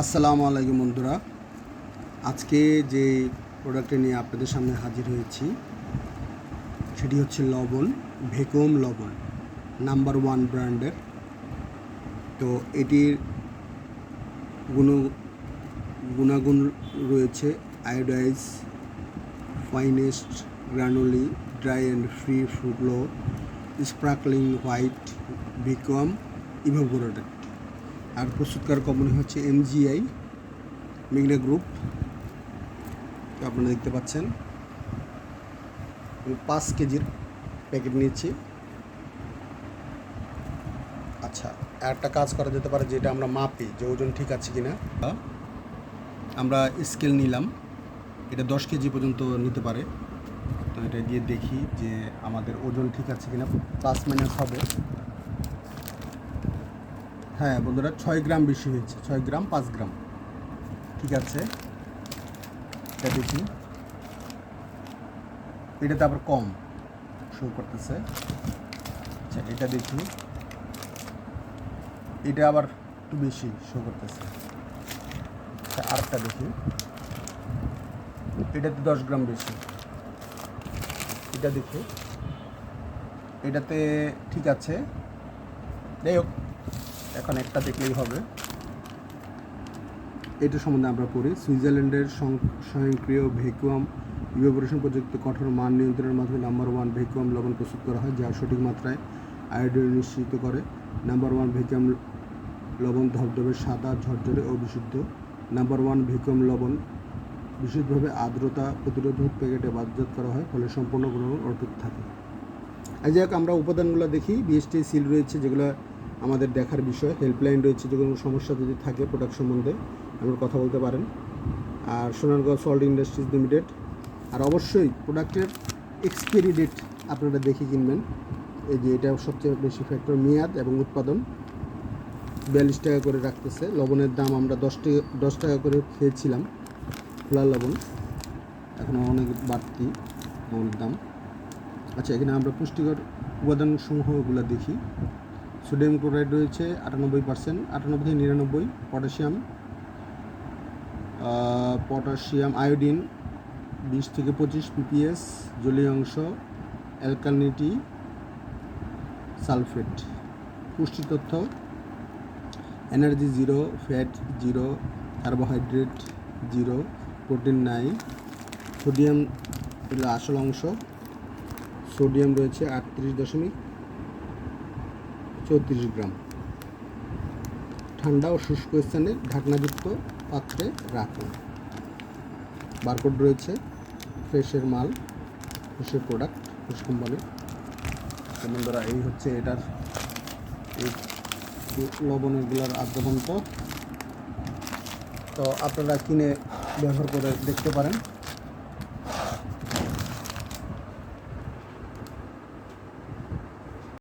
আসসালামু আলাইকুম বন্ধুরা। আজকে যে প্রোডাক্টটি নিয়ে আপনাদের সামনে হাজির হয়েছি, সেটি হচ্ছে লবণ, ভেকুম লবণ নাম্বার ওয়ান ব্র্যান্ডের। তো এটির গুণ, গুণাগুণ রয়েছে iodized finest granular dry and free flowing sparkling white vacuum evaporated আর প্রস্তুতকার কোম্পানি হচ্ছে এমজিআই মিগনা গ্রুপ আপনারা দেখতে পাচ্ছেন। পাঁচ কেজির প্যাকেট নিয়েছি। আচ্ছা একটা কাজ করা যেতে পারে যেটা আমরা মাপি, যে ওজন ঠিক আছে কি কিনা। আমরা স্কেল নিলাম। এটা দশ কেজি পর্যন্ত নিতে পারে। তো এটা দিয়ে দেখি যে আমাদের ওজন ঠিক আছে কিনা। প্লাস মাইনাস হবে। হ্যাঁ বন্ধুরা, ছয় গ্রাম বেশি হয়েছে। ছয় গ্রাম, পাঁচ গ্রাম। ঠিক আছে? এটা দেখি। এটাতে আবার কম শো করতেছে। আচ্ছা এটা দেখি। এটা আবার একটু বেশি শো করতেছে। আচ্ছা আরেকটা দেখি। এটাতে দশ গ্রাম বেশি। এটা দেখি। এটাতে ঠিক আছে। যাই হোক এখন একটা দেখলেই হবে। এটা সম্বন্ধে আমরা পড়ি। সুইজারল্যান্ডের স্বয়ংক্রিয় ভেকুয়াম ইভোপারেশন প্রযুক্তি কঠোর মান নিয়ন্ত্রণের মাধ্যমে নাম্বার ওয়ান ভেকুয়াম লবণ প্রস্তুত করা হয়, যা সঠিক মাত্রায় আয়োডিন নিশ্চিত করে। নাম্বার ওয়ান ভ্যাকুয়াম লবণ ধবধবে সাদা, ঝরঝরে ও বিশুদ্ধ। নাম্বার ওয়ান ভ্যাকুয়াম লবণ বিশেষভাবে আর্দ্রতা প্রতিরোধক প্যাকেটে বাধ্যজাত করা হয়, ফলে সম্পূর্ণ গ্রহণ অটুট থাকে। যাই হোক আমরা উপাদানগুলো দেখি, বিএসটি সিল রয়েছে, যেগুলো আমাদের দেখার বিষয়। হেল্পলাইন রয়েছে, যে কোনো সমস্যা যদি থাকে প্রোডাক্ট সম্বন্ধে আপনারা কথা বলতে পারেন। আর সোনারগাঁও সল্ট ইন্ডাস্ট্রিজ লিমিটেড আর অবশ্যই প্রোডাক্টের এক্সপায়ারি ডেট আপনারা দেখে কিনবেন। এই যে এটা সবচেয়ে বেশি ফ্যাক্টর মেয়াদ এবং উৎপাদন। বিয়াল্লিশ টাকা করে রাখতেছে। লবণের দাম আমরা দশ টাকা দশ টাকা করে খেয়েছিলাম, খোলা লবণ। এখন অনেক বাড়তি লবণের দাম। আচ্ছা এখানে আমরা পুষ্টিকর উপাদানসমূহগুলো দেখি। সোডিয়াম ক্লোরাইড রয়েছে আটানব্বই পার্সেন্ট, আটানব্বই থেকে নিরানব্বই, পটাশিয়াম পটাশিয়াম আয়োডিন, বিশ থেকে পঁচিশ পিপিএস, জলীয় অংশ, অ্যালকালিনিটি, সালফেট। পুষ্টি তথ্য, energy zero, fat zero, carbohydrate zero, protein নাই, সোডিয়াম আসল অংশ, সোডিয়াম রয়েছে আটত্রিশ দশমিক চৌত্রিশ গ্রাম। ঠান্ডা ও শুষ্ক স্থানে ঢাকনাযুক্ত পাত্রে রাখুন। বারকোড রয়েছে, ফ্রেশের মাল, ফ্রেশের প্রোডাক্ট, ফ্রেশ কোম্পানি। বন্ধুরা, এই হচ্ছে এটার এই লবণেরগুলোর আদ্রবন্ত তো আপনারা কিনে ব্যবহার করে দেখতে পারেন।